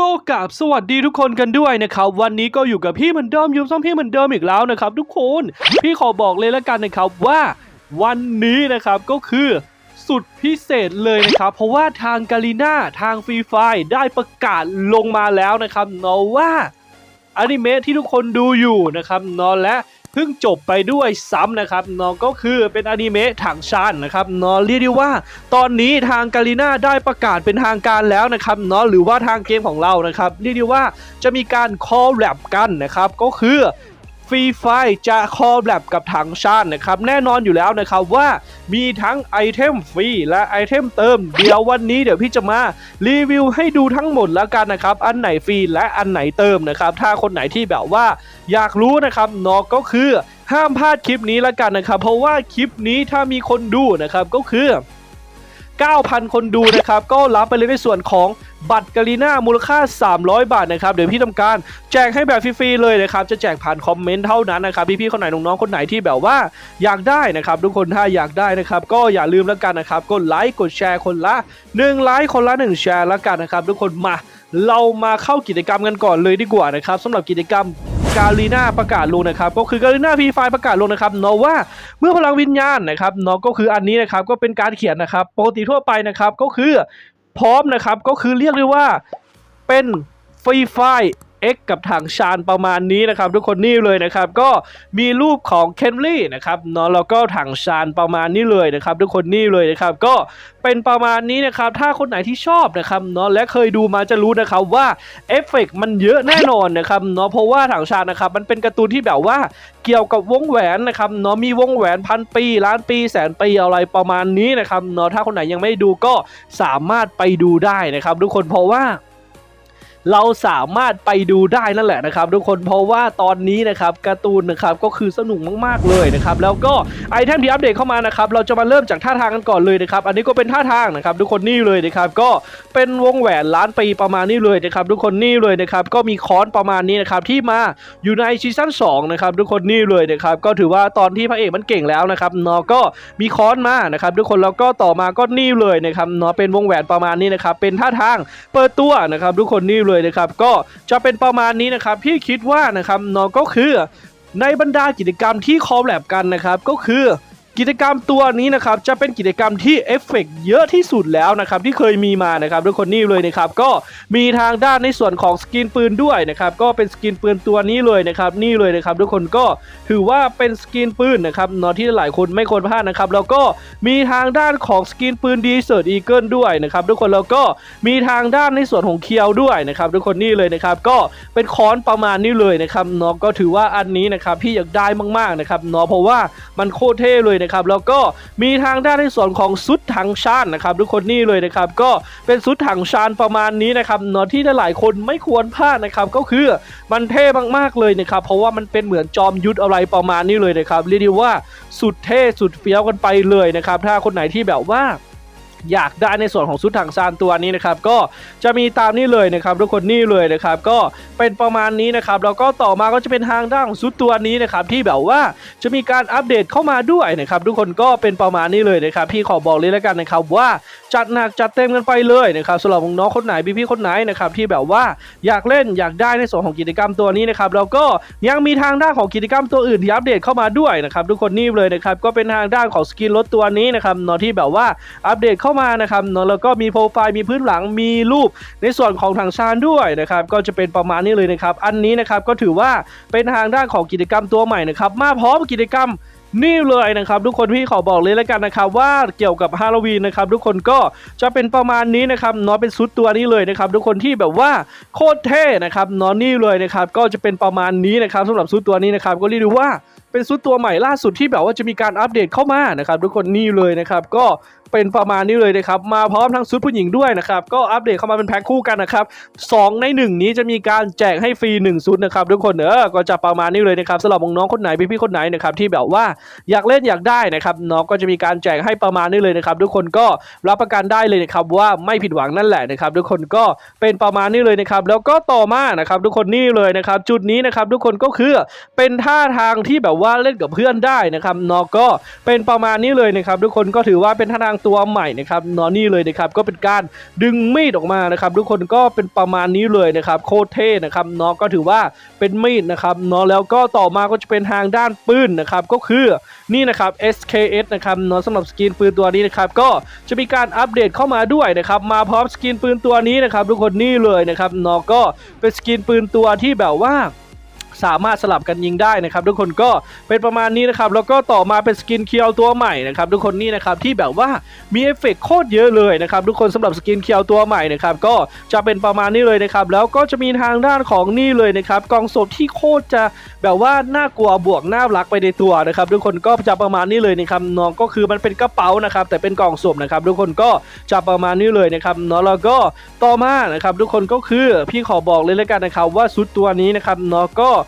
ก็กราบสวัสดีทุกคนกันด้วยนะครับ วันนี้ก็อยู่กับพี่เหมือนเดิมยูซ่อมพี่เหมือนเดิมอีกแล้วนะครับ ทุกคนพี่ขอบอกเลยแล้วกันนะครับว่าวันนี้นะครับก็คือสุดพิเศษเลยนะครับ เพราะว่าทางกาลิน่าทางฟรีไฟได้ประกาศลงมาแล้วนะครับเนาะว่าอนิเมะที่ทุกคนดูอยู่นะครับเนาะและ เพิ่งจบไปด้วยซ้ำนะครับเนาะก็คือเป็นอนิเมะถังชานนะครับเนาะเรียกได้ว่าตอนนี้ทางกาลิน่าได้ประกาศเป็นทางการแล้วนะครับเนาะหรือว่าทางเกมของเรานะครับเรียกได้ว่าจะมีการคอลแลบกันนะครับก็คือ ฟรีไฟจะคอลแลบกับถังชานนะครับ แน่นอนอยู่แล้วนะครับว่ามีทั้งไอเทมฟรีและไอเทมเติม เดี๋ยววันนี้เดี๋ยวพี่จะมารีวิวให้ดูทั้งหมดแล้วกันนะครับ อันไหนฟรีและอันไหนเติมนะครับ ถ้าคนไหนที่แบบว่าอยากรู้นะครับนาะก็คือห้ามพลาดคลิปนี้แล้วกันนะครับ เพราะว่าคลิปนี้ถ้ามีคนดูนะครับก็คือ 9,000 คนดูนะครับ ก็รับไปเลยในส่วนของบัตรกาลีน่ามูลค่า 300 บาทนะครับ เดี๋ยวพี่ทำการแจกให้แบบฟรีๆเลยนะครับ จะแจกผ่านคอมเมนต์เท่านั้นนะครับ พี่ๆคนไหนน้องๆคนไหนที่แบบว่าอยากได้นะครับ ทุกคนถ้าอยากได้นะครับ ก็อย่าลืมแล้วกันนะครับกดไลค์กดแชร์คนละ1ไลค์คนละ 1 แชร์แล้วกันนะครับ ทุกคนมาเรามาเข้ากิจกรรมกันก่อนเลยดีกว่านะครับสำหรับกิจกรรม กาลีนาประกาศลงนะครับก็คือกาลีนาพีไฟประกาศลงนะครับเนาะว่าเมื่อพลังวิญญาณนะครับเนาะก็คืออันนี้นะครับก็เป็นการเขียนนะครับปกติทั่วไปนะครับก็คือพร้อมนะครับก็คือเรียกได้ว่าเป็นฟรีไฟ X กับถังชานประมาณนี้นะครับ ทุกคนนี่เลยนะครับ ก็มีรูปของเคนลี่นะครับเนาะแล้วก็ถังชานประมาณนี้เลยนะครับ ทุกคนนี่เลยนะครับ ก็เป็นประมาณนี้นะครับ ถ้าคนไหนที่ชอบนะครับเนาะและเคยดูมาจะรู้นะครับว่าเอฟเฟกต์มันเยอะแน่นอนนะครับเนาะเพราะว่าถังชานนะครับมันเป็นการ์ตูนที่แบบว่าเกี่ยวกับวงแหวนนะครับเนาะมีวงแหวนพันปีล้านปีแสนปีอะไรประมาณนี้นะครับเนาะถ้าคนไหนยังไม่ดูก็สามารถไปดูได้นะครับ ทุกคนเพราะว่า เราสามารถไปดูได้นั่นแหละนะครับ ทุกคนเพราะว่าตอนนี้นะครับการ์ตูนนะครับก็คือสนุกมากๆเลยนะครับแล้วก็ไอเทมที่อัปเดตเข้ามานะครับเราจะมาเริ่มจากท่าทางกันก่อนเลยนะครับอันนี้ก็เป็นท่าทางนะครับทุกคนนี่เลยนะครับก็เป็นวงแหวนล้านปีประมาณนี้เลยนะครับทุกคนนี่เลยนะครับก็มีค้อนประมาณนี้นะครับที่มาอยู่ในซีซั่น2นะครับทุกคนนี่เลยนะครับก็ถือว่าตอนที่พระเอกมันเก่งแล้วนะครับเนาะก็มีค้อนมานะครับทุกคนแล้วก็ต่อมาก็นี่เลยนะครับเนาะเป็นวงแหวนประมาณนี้นะครับเป็นท่าทางเปิดตัวนะครับทุกคนนี่เลยนะครับ ก็จะเป็นประมาณนี้นะครับพี่คิดว่านะครับเนาะก็คือในบรรดากิจกรรมที่คอลแลบกันนะครับก็คือ กิจกรรมตัวนี้นะครับจะเป็นกิจกรรมที่เอฟเฟกต์เยอะที่สุดแล้วนะครับที่เคยมีมานะครับทุกคนนี่เลยนะครับก็มีทางด้านในส่วนของสกินปืนด้วยนะครับก็เป็นสกินปืนตัวนี้เลยนะครับนี่เลยนะครับทุกคนก็ถือว่าเป็นสกินปืนนะครับเนาะที่หลายคนไม่ควรพลาดนะครับแล้วก็มีทางด้านของสกินปืนดีเซอร์อีเกิลด้วยนะครับทุกคนแล้วก็มีทางด้านในส่วนของเคียวด้วยนะครับทุกคนนี่เลยนะครับก็เป็นค้อนประมาณนี้เลยนะครับเนาะก็ถือว่าอันนี้นะครับพี่อยากได้มากๆนะครับเนาะเพราะว่ามันโคตรเท่เลยนะครับแล้วก็มีทางด้านในส่วนของซุดถังชานนะครับทุกคนนี่เลยนะครับก็เป็นซุดถังชานประมาณนี้นะครับเนาะที่หลายคนไม่ควรพลาดนะครับก็คือมันเท่มากๆเลยนะครับเพราะว่ามันเป็นเหมือนจอมยุทธอะไรประมาณนี้เลยนะครับเรียกได้ว่าสุดเท่สุดเฟี้ยวกันไปเลยนะครับถ้าคนไหนที่แบบว่า อยากได้ในส่วนของชุดถังซานตัวนี้นะครับก็จะมีตามนี้เลยนะครับทุกคนนี่เลยนะครับก็เป็นประมาณนี้นะครับแล้วก็ต่อมาก็จะเป็นทางด้านของชุดตัวนี้นะครับที่แบบว่าจะมีการอัปเดตเข้ามาด้วยนะครับทุกคนก็เป็นประมาณนี้เลยนะครับพี่ขอบอกเลยแล้วกันนะครับว่าจัดหนักจัดเต็มกันไปเลยนะครับสำหรับน้องคนไหนพี่ๆคนไหนนะครับที่แบบว่าอยากเล่นอยากได้ในส่วนของกิจกรรมตัวนี้นะครับแล้วก็ยังมีทางด้านของกิจกรรมตัวอื่นที่อัปเดตเข้ามาด้วยนะครับทุกคนนี่เลยนะครับก็เป็นทางด้านของสกินรถตัวนี้นะครับเนาะที่แบบว่าอัปเดตเข้ามานะครับเนาะแล้วก็มีโปรไฟล์มีพื้นหลังมีรูปในส่วนของทางชานด้วยนะครับก็จะเป็นประมาณนี้เลยนะครับ อันนี้นะครับก็ถือว่าเป็นทางด้านของกิจกรรมตัวใหม่นะครับมาพร้อมกิจกรรมนี่เลยนะครับทุกคนพี่ขอบอกเลยแล้วกันนะครับว่าเกี่ยวกับฮาโลวีนนะครับทุกคนก็จะเป็นประมาณนี้นะครับเนาะเป็นซุดตัวนี้เลยนะครับทุกคนที่แบบว่าโคตรเท่นะครับเนาะนี่เลยนะครับก็จะเป็นประมาณนี้นะครับสำหรับซุดตัวนี้นะครับก็เรียกได้ว่าเป็นซุดตัวใหม่ล่าสุดที่แบบว่าจะมีการอัปเดตเข้ามานะครับทุกคนนี่เลยนะครับก็ เป็นประมาณนี้เลยนะครับ มาพร้อมทั้งซุดผู้หญิงด้วยนะครับ ก็อัปเดตเข้ามาเป็นแพ็คคู่กันนะครับสองในหนึ่งนี้จะมีการแจกให้ฟรีหนึ่งซุดนะครับทุกคนเออก็จะประมาณนี้เลยนะครับสำหรับน้องๆคนไหนพี่ๆคนไหนนะครับที่แบบว่าอยากเล่นอยากได้นะครับน้องก็จะมีการแจกให้ประมาณนี้เลยนะครับทุกคนก็รับประกันได้เลยนะครับว่าไม่ผิดหวังนั่นแหละนะครับทุกคนก็เป็นประมาณนี้เลยนะครับแล้วก็ต่อมานะครับทุกคนนี่เลยนะครับจุดนี้นะครับทุกคนก็คือเป็นท่าทางที่แบบว่าเล่นกับเพื่อนได้นะครับน้องก็เป็นประมาณนี้เลยนะครับทุกคนก็ถือว่าเป็นท่าทางตัวใหม่นะครับนอะนี่เลยนะครับก็เป็นการดึงมีดออกมานะครับทุกคนก็เป็นประมาณนี้เลยนะครับโคตรเท่นะครับเนาะก็ถือว่าเป็นมีดนะครับเนาะแล้วก็ต่อมาก็จะเป็นทางด้านปืนนะครับก็คือนี่นะครับ SKS นะครับเนาะสำหรับสกินปืนตัวนี้นะครับก็จะมีการอัปเดตเข้ามาด้วยนะครับมาพร้อมสกินปืนตัวนี้นะครับทุกคนนี่เลยนะครับเนาะก็เป็นสกินปืนตัวที่แบบว่า สามารถสลับกันยิงได้นะครับทุกคนก็เป็นประมาณนี้นะครับแล้วก็ต่อมาเป็นสกินเคียวตัวใหม่นะครับทุกคนนี่นะครับที่แบบว่ามีเอฟเฟกโคตรเยอะเลยนะครับทุกคนสำหรับสกินเคียวตัวใหม่นะครับก็จะเป็นประมาณนี้เลยนะครับแล้วก็จะมีทางด้านของนี่เลยนะครับกองศพที่โคตรจะแบบว่าน่ากลัวบวกน่ารักไปในตัวนะครับทุกคนก็จะประมาณนี้เลยนะครับน้องก็คือมันเป็นกระเป๋านะครับแต่เป็นกล่องศพนะครับทุกคนก็จะประมาณนี้เลยนะครับเนาะแล้วก็ต่อมานะครับทุกคนก็คือพี่ขอบอกเลยแล้วกันนะครับว่าชุดตัวนี้นะครับเนาะก็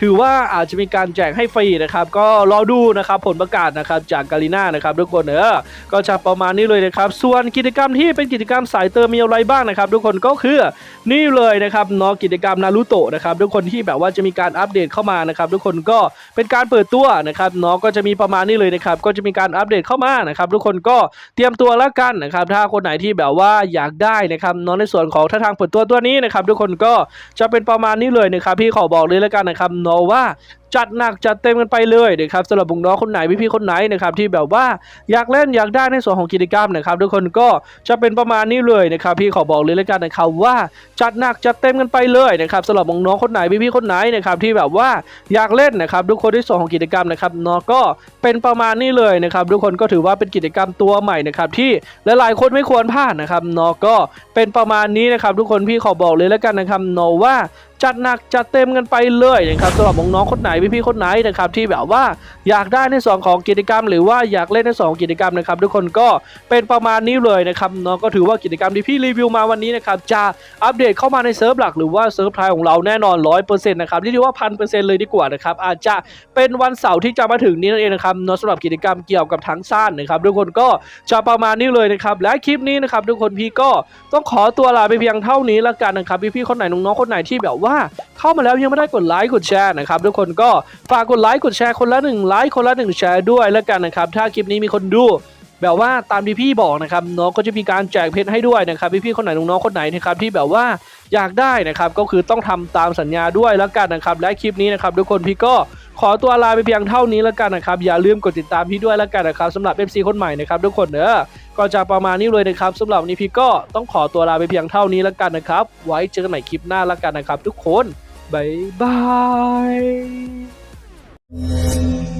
ถือว่าอาจจะมีการแจกให้ฟรีนะครับ ก็รอดูนะครับผลประกาศนะครับจากกาลิน่านะครับทุกคนเออก็จะประมาณนี้เลยนะครับ ส่วนกิจกรรมที่เป็นกิจกรรมสายเติมมีอะไรบ้างนะครับ ทุกคนก็คือนี่เลยนะครับเนาะกิจกรรมนารูโตะนะครับทุกคนที่แบบว่าจะมีการอัปเดตเข้ามานะครับ ทุกคนก็เป็นการเปิดตัวนะครับเนาะก็จะมีประมาณนี้เลยนะครับ ก็จะมีการอัปเดตเข้ามานะครับ ทุกคนก็เตรียมตัวแล้วกันนะครับ ถ้าคนไหนที่แบบว่าอยากได้นะครับเนาะในส่วนของท่าทางเปิดตัวตัวนี้นะครับ ทุกคนก็จะเป็นประมาณนี้เลยนะครับพี่ขอบอกเลยแล้วกันนะครับเนาะว่าจัดหนักจัดเต็มกันไปเลยนะครับสำหรับบุงน้องคนไหนพี่ๆคนไหนนะครับที่แบบว่าอยากเล่นอยากได้ในส่วนของกิจกรรมนะครับทุกคนก็จะเป็นประมาณนี้เลยนะครับพี่ขอบอกเลยแล้วกันนะครับว่าจัดหนักจัดเต็มกันไปเลยนะครับสำหรับบุงน้องคนไหนพี่ๆคนไหนนะครับที่แบบว่าอยากเล่นนะครับทุกคนที่ส่วนของกิจกรรมนะครับเนาะก็เป็นประมาณนี้เลยนะครับทุกคนก็ถือว่าเป็นกิจกรรมตัวใหม่นะครับที่หลายๆคนไม่ควรพลาดนะครับเนาะก็เป็นประมาณนี้นะครับทุกคนพี่ขอบอกเลยแล้วกันนะครับเนาะว่า จัดหนักจัดเต็มกันไปเลยนะครับสำหรับน้องๆคนไหนพี่ๆคนไหนนะครับที่แบบว่าอยากได้ในส่วนของกิจกรรม หรือว่าอยากเล่นในส่วนของกิจกรรมนะครับ ทุกคนก็เป็นประมาณนี้เลยนะครับเนาะก็ถือว่ากิจกรรมที่พี่รีวิวมาวันนี้นะครับจะอัปเดตเข้ามาในเซิร์ฟหลักหรือว่าเซิร์ฟไพรของเราแน่นอน100%นะครับเรียกว่าพันเปอร์เซ็นต์เลยดีกว่านะครับอาจจะเป็นวันเสาร์ที่จะมาถึงนี้นั่นเองนะครับเนาะสำหรับกิจกรรมเกี่ยวกับทั้งซ่านนะครับทุกคนก็จะประมาณนี้เลยนะครับและคลิปนี้นะครับทุกคนพี่ก็ต้องขอตัวลาไปเพียงเท่านี้ละกันนะครับพี่ๆคนไหนน้องๆคนไหนที่แบบว่าเข้ามาแล้วยังไม่ได้กดไลค์กดแชร์นะครับทุกคนก็ฝากกดไลค์กดแชร์คนละหนึ่งไลค์คนละหนึ่งแชร์ด้วยแล้วกันนะครับ ถ้าคลิปนี้มีคนดูแบบว่าตามที่พี่บอกนะครับน้องก็จะมีการแจกเพชรให้ด้วยนะครับพี่ๆคนไหนน้องๆคนไหนนะครับที่แบบว่าอยากได้นะครับก็คือต้องทำตามสัญญาด้วยแล้วกันนะครับและคลิปนี้นะครับทุกคนพี่ก็ขอตัวลาไปเพียงเท่านี้แล้วกันนะครับอย่าลืมกดติดตามพี่ด้วยแล้วกันนะครับสำหรับ FC คนใหม่นะครับทุกคนเนอะ ก็จะประมาณนี้เลยนะครับสำหรับนนี้พี่ก็ต้องขอตัวลาไปเพียงเท่านี้แล้วกันนะครับ ไว้เจอกันใหม่คลิปหน้าแล้วกันนะครับ ทุกคนบ๊ายบาย